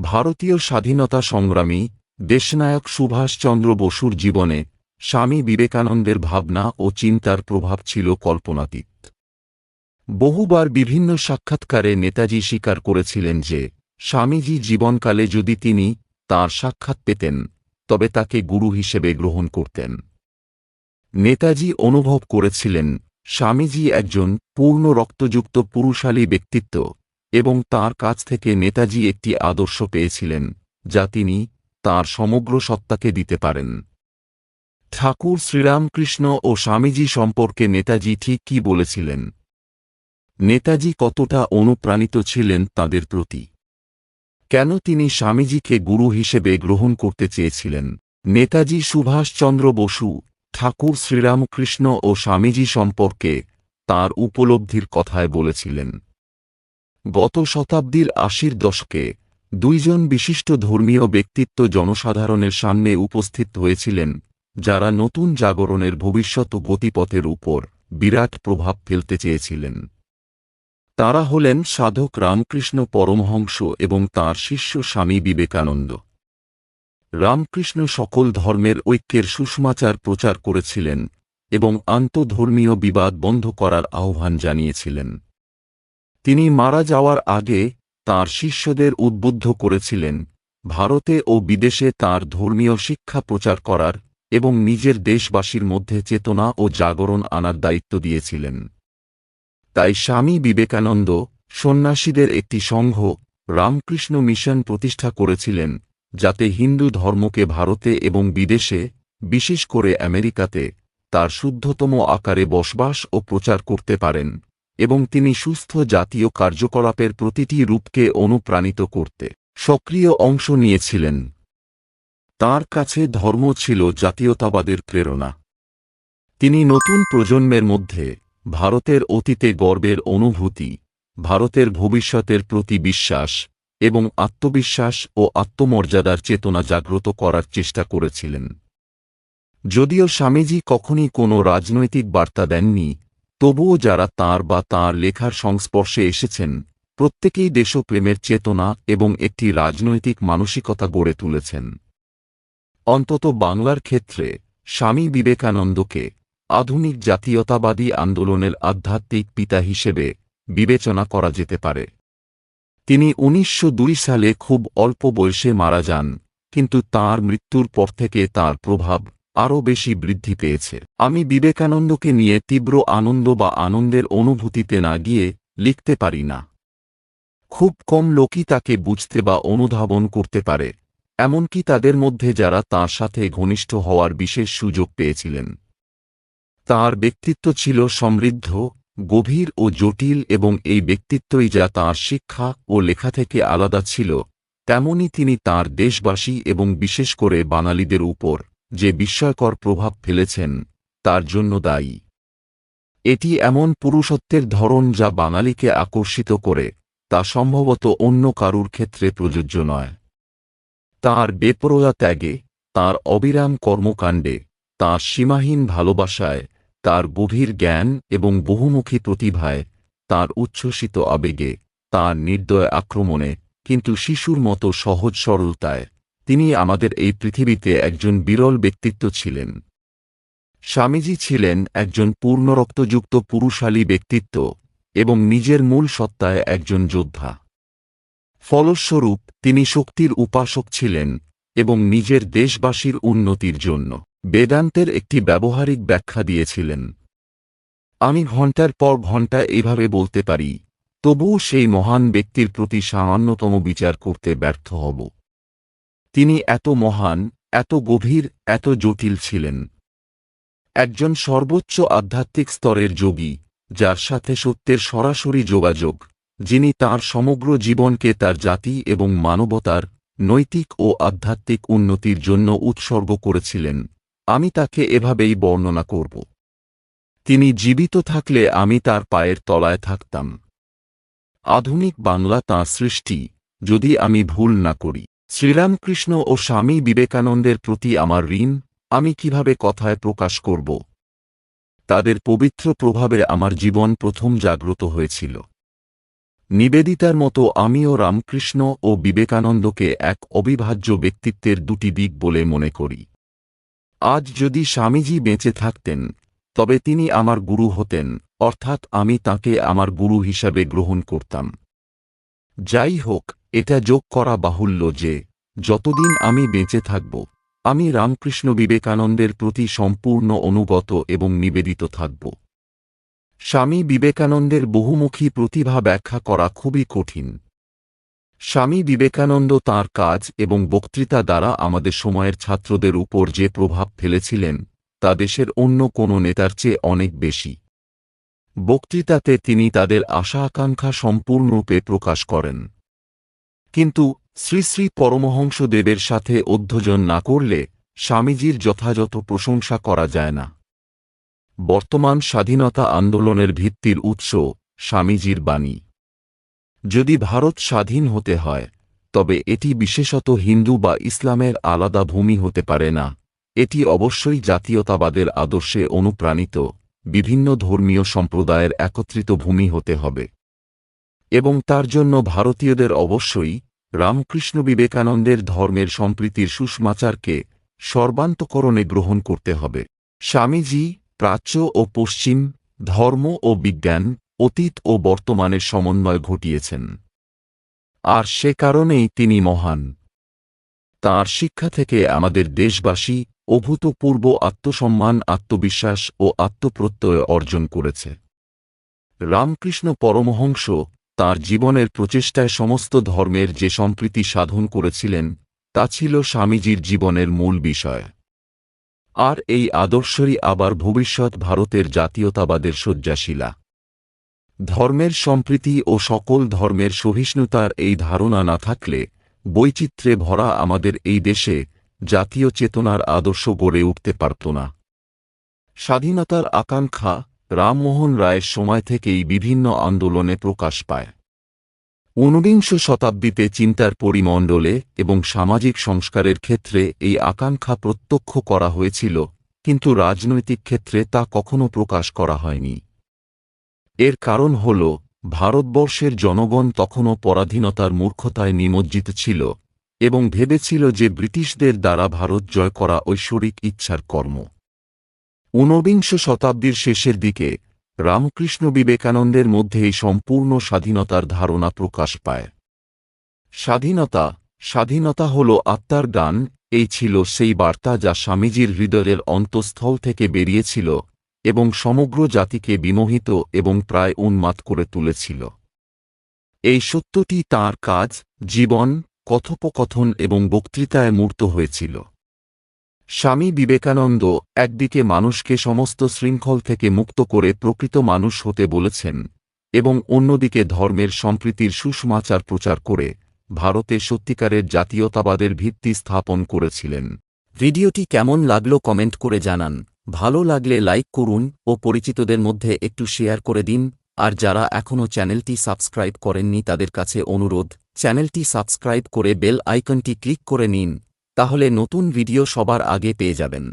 ভারতীয় স্বাধীনতা সংগ্রামী, দেশনায়ক সুভাষচন্দ্র বসুর জীবনে স্বামী বিবেকানন্দের ভাবনা ও চিন্তার প্রভাব ছিল কল্পনাতীত। বহুবার বিভিন্ন সাক্ষাৎকারে নেতাজি স্বীকার করেছিলেন যে, স্বামীজি জীবনকালে যদি তিনি তার সাক্ষাৎ পেতেন, তবে তাকে গুরু হিসেবে গ্রহণ করতেন। নেতাজি অনুভব করেছিলেন, স্বামীজি একজন পূর্ণ রক্তযুক্ত পুরুষালী ব্যক্তিত্ব। এবং তার কাছ থেকে নেতাজি একটি আদর্শ পেয়েছিলেন, যা তিনি তার সমগ্র সত্তাকে দিতে পারেন। ঠাকুর শ্রীরামকৃষ্ণ ও স্বামীজি সম্পর্কে নেতাজি ঠিক কি বলেছিলেন? নেতাজি কতটা অনুপ্রাণিত ছিলেন তাদের প্রতি? কেন তিনি স্বামীজিকে গুরু হিসেবে গ্রহণ করতে চেয়েছিলেন? নেতাজি সুভাষচন্দ্র বসু, ঠাকুর শ্রীরামকৃষ্ণ ও স্বামীজি সম্পর্কে তার উপলব্ধির কথায় বলেছিলেন। গত শতাব্দীর আশির দশকে, দুইজন বিশিষ্ট ধর্মীয় ব্যক্তিত্ব জনসাধারণের সামনে উপস্থিত হয়েছিলেন, যারা নতুন জাগরণের ভবিষ্যৎ গতিপথের উপর বিরাট প্রভাব ফেলতে চেয়েছিলেন। তারা হলেন সাধক রামকৃষ্ণ পরমহংস এবং তাঁর শিষ্য স্বামী বিবেকানন্দ। রামকৃষ্ণ সকল ধর্মের ঐক্যের সুষমাচার প্রচার করেছিলেন এবং আন্তধর্মীয় বিবাদ বন্ধ করার আহ্বান জানিয়েছিলেন। তিনি মারা যাওয়ার আগে তার শিষ্যদের উদ্বুদ্ধ করেছিলেন, ভারতে ও বিদেশে তার ধর্মীয় শিক্ষা প্রচার করার এবং নিজের দেশবাসীর মধ্যে চেতনা ও জাগরণ আনার দায়িত্ব দিয়েছিলেন। তাই স্বামী বিবেকানন্দ সন্ন্যাসীদের একটি সংঘ রামকৃষ্ণ মিশন প্রতিষ্ঠা করেছিলেন, যাতে হিন্দু ধর্মকে ভারতে এবং বিদেশে, বিশেষ করে আমেরিকাতে, তার শুদ্ধতম আকারে বসবাস ও প্রচার করতে পারেন। এবং তিনি সুস্থ জাতীয় কার্যকলাপের প্রতিটি রূপকে অনুপ্রাণিত করতে সক্রিয় অংশ নিয়েছিলেন। তার কাছে ধর্ম ছিল জাতীয়তাবাদের প্রেরণা। তিনি নতুন প্রজন্মের মধ্যে ভারতের অতীতে গর্বের অনুভূতি, ভারতের ভবিষ্যতের প্রতি বিশ্বাস এবং আত্মবিশ্বাস ও আত্মমর্যাদার চেতনা জাগ্রত করার চেষ্টা করেছিলেন। যদিও স্বামীজি কখনই কোনো রাজনৈতিক বার্তা দেননি তবুও যারা তার বা তার লেখার সংস্পর্শে এসেছেন, প্রত্যেকেই দেশপ্রেমের চেতনা এবং একটি রাজনৈতিক মানসিকতা গড়ে তুলেছেন। অন্তত বাংলার ক্ষেত্রে, স্বামী বিবেকানন্দকে আধুনিক জাতীয়তাবাদী আন্দোলনের আধ্যাত্মিক পিতা হিসেবে বিবেচনা করা যেতে পারে। তিনি উনিশশো দুই সালে খুব অল্প বয়সে মারা যান, কিন্তু তার মৃত্যুর পর থেকে তার প্রভাব আরও বেশি বৃদ্ধি পেয়েছে। আমি বিবেকানন্দকে নিয়ে তীব্র আনন্দ বা আনন্দের অনুভূতিতে না গিয়ে লিখতে পারি না। খুব কম লোকই তাকে বুঝতে বা অনুধাবন করতে পারে, এমনকি তাদের মধ্যে যারা তাঁর সাথে ঘনিষ্ঠ হওয়ার বিশেষ সুযোগ পেয়েছিলেন। তার ব্যক্তিত্ব ছিল সমৃদ্ধ, গভীর ও জটিল এবং এই ব্যক্তিত্বই যা তাঁর শিক্ষা ও লেখা থেকে আলাদা ছিল তেমনি তিনি তার দেশবাসী এবং বিশেষ করে বাঙালিদের উপর। যে বিস্ময়কর প্রভাব ফেলেছেন, তার জন্য দায়ী। এটি এমন পুরুষত্বের ধরন যা বাঙালিকে আকর্ষিত করে, তা সম্ভবত অন্য কারুর ক্ষেত্রে প্রযোজ্য নয়। তার বেপরোয়া ত্যাগে, তার অবিরাম কর্মকাণ্ডে, তার সীমাহীন ভালোবাসায়, তার গভীর জ্ঞান এবং বহুমুখী প্রতিভায়, তার উচ্ছ্বসিত আবেগে, তার নির্দয় আক্রমণে, কিন্তু শিশুর মতো সহজ সরলতায়। তিনি আমাদের এই পৃথিবীতে একজন বিরল ব্যক্তিত্ব ছিলেন। স্বামীজি ছিলেন একজন পূর্ণরক্তযুক্ত পুরুষালী ব্যক্তিত্ব এবং নিজের মূল সত্তায় একজন যোদ্ধা। ফলস্বরূপ, তিনি শক্তির উপাসক ছিলেন এবং নিজের দেশবাসীর উন্নতির জন্য বেদান্তের একটি ব্যবহারিক ব্যাখ্যা দিয়েছিলেন। আমি ঘণ্টার পর ঘণ্টা এভাবে বলতে পারি, তবুও সেই মহান ব্যক্তির প্রতি সামান্যতম বিচার করতে ব্যর্থ হব। তিনি এত মহান, এত গভীর, এত জটিল ছিলেন। একজন সর্বোচ্চ আধ্যাত্মিক স্তরের যোগী, যার সাথে সত্যের সরাসরি যোগাযোগ, যিনি তার সমগ্র জীবনকে তার জাতি এবং মানবতার নৈতিক ও আধ্যাত্মিক উন্নতির জন্য উৎসর্গ করেছিলেন। আমি তাকে এভাবেই বর্ণনা করব। তিনি জীবিত থাকলে আমি তার পায়ের তলায় থাকতাম। আধুনিক বাংলা তাঁর সৃষ্টি, যদি আমি ভুল না করি। শ্রীরামকৃষ্ণ ও স্বামী বিবেকানন্দের প্রতি আমার ঋণ, আমি কীভাবে কথায় প্রকাশ করব? তাদের পবিত্র প্রভাবে আমার জীবন প্রথম জাগ্রত হয়েছিল। নিবেদিতার মতো আমিও রামকৃষ্ণ ও বিবেকানন্দকে এক অবিভাজ্য ব্যক্তিত্বের দুটি দিক বলে মনে করি। আজ যদি স্বামীজি বেঁচে থাকতেন, তবে তিনি আমার গুরু হতেন, অর্থাৎ আমি তাকে আমার গুরু হিসাবে গ্রহণ করতাম। যাই হোক এটা যোগ করা বাহুল্য যে, যতদিন আমি বেঁচে থাকব, আমি রামকৃষ্ণ বিবেকানন্দের প্রতি সম্পূর্ণ অনুগত এবং নিবেদিত থাকব। স্বামী বিবেকানন্দের বহুমুখী প্রতিভা ব্যাখ্যা করা খুবই কঠিন। স্বামী বিবেকানন্দ তার কাজ এবং বক্তৃতা দ্বারা আমাদের সময়ের ছাত্রদের উপর যে প্রভাব ফেলেছিলেন, তা দেশের অন্য কোনো নেতার চেয়ে অনেক বেশি। বক্তৃতাতে তিনি তাদের আশা আকাঙ্ক্ষা সম্পূর্ণরূপে প্রকাশ করেন। কিন্তু শ্রী শ্রী পরমহংসদেবের সাথে অধ্যজন না করলে স্বামীজির যথাযথ প্রশংসা করা যায় না। বর্তমান স্বাধীনতা আন্দোলনের ভিত্তির উৎস স্বামীজির বাণী। যদি ভারত স্বাধীন হতে হয়, তবে এটি বিশেষত হিন্দু বা ইসলামের আলাদা ভূমি হতে পারে না। এটি অবশ্যই জাতীয়তাবাদের আদর্শে অনুপ্রাণিত, বিভিন্ন ধর্মীয় সম্প্রদায়ের একত্রিত ভূমি হতে হবে। এবং তার জন্য ভারতীয়দের অবশ্যই রামকৃষ্ণ বিবেকানন্দের ধর্মের সম্প্রীতির সুষমাচারকে সর্বান্তকরণে গ্রহণ করতে হবে। স্বামীজি প্রাচ্য ও পশ্চিম, ধর্ম ও বিজ্ঞান, অতীত ও বর্তমানের সমন্বয় ঘটিয়েছেন। আর সে কারণেই তিনি মহান। তাঁর শিক্ষা থেকে আমাদের দেশবাসী অভূতপূর্ব আত্মসম্মান, আত্মবিশ্বাস ও আত্মপ্রত্যয় অর্জন করেছে। রামকৃষ্ণ পরমহংস তাঁর জীবনের প্রচেষ্টায় সমস্ত ধর্মের যে সম্প্রীতি সাধন করেছিলেন, তা ছিল স্বামীজির জীবনের মূল বিষয়। আর এই আদর্শই আবার ভবিষ্যৎ ভারতের জাতীয়তাবাদের শয্যাশিলা। ধর্মের সম্প্রীতি ও সকল ধর্মের সহিষ্ণুতার এই ধারণা না থাকলে, বৈচিত্র্যে ভরা আমাদের এই দেশে জাতীয় চেতনার আদর্শ গড়ে উঠতে পারত না। স্বাধীনতার আকাঙ্ক্ষা রামমোহন রায়ের সময় থেকেই বিভিন্ন আন্দোলনে প্রকাশ পায়। ঊনবিংশ শতাব্দীতে চিন্তার পরিমণ্ডলে এবং সামাজিক সংস্কারের ক্ষেত্রে এই আকাঙ্ক্ষা প্রত্যক্ষ করা হয়েছিল, কিন্তু রাজনৈতিক ক্ষেত্রে তা কখনো প্রকাশ করা হয়নি। এর কারণ হল, ভারতবর্ষের জনগণ তখনও পরাধীনতার মূর্খতায় নিমজ্জিত ছিল, এবং ভেবেছিল যে ব্রিটিশদের দ্বারা ভারত জয় করা ঐশ্বরিক ইচ্ছার কর্ম। ঊনবিংশ শতাব্দীর শেষের দিকে, রামকৃষ্ণ বিবেকানন্দের মধ্যে এই সম্পূর্ণ স্বাধীনতার ধারণা প্রকাশ পায়। স্বাধীনতা স্বাধীনতা হল আত্মার গান এই ছিল সেই বার্তা যা স্বামীজির হৃদয়ের অন্তঃস্থল থেকে বেরিয়েছিল এবং সমগ্র জাতিকে বিমোহিত এবং প্রায় উন্মাদ করে তুলেছিল। এই সত্যটি তাঁর কাজ, জীবন, কথোপকথন এবং বক্তৃতায় মূর্ত হয়েছিল। স্বামী বিবেকানন্দ একদিকে মানুষকে সমস্ত শৃঙ্খল থেকে মুক্ত করে প্রকৃত মানুষ হতে বলেছেন এবং অন্যদিকে ধর্মের সম্প্রীতির সুষমাচার প্রচার করে ভারতে সত্যিকারের জাতীয়তাবাদের ভিত্তি স্থাপন করেছিলেন। ভিডিওটি কেমন লাগল কমেন্ট করে জানান। ভালো লাগলে লাইক করুন ও পরিচিতদের মধ্যে একটু শেয়ার করে দিন। আর যারা এখনও চ্যানেলটি সাবস্ক্রাইব করেননি তাদের কাছে অনুরোধ, চ্যানেলটি সাবস্ক্রাইব করে বেল আইকনটি ক্লিক করে নিন। তাহলে নতুন ভিডিও সবার আগে পেয়ে যাবেন।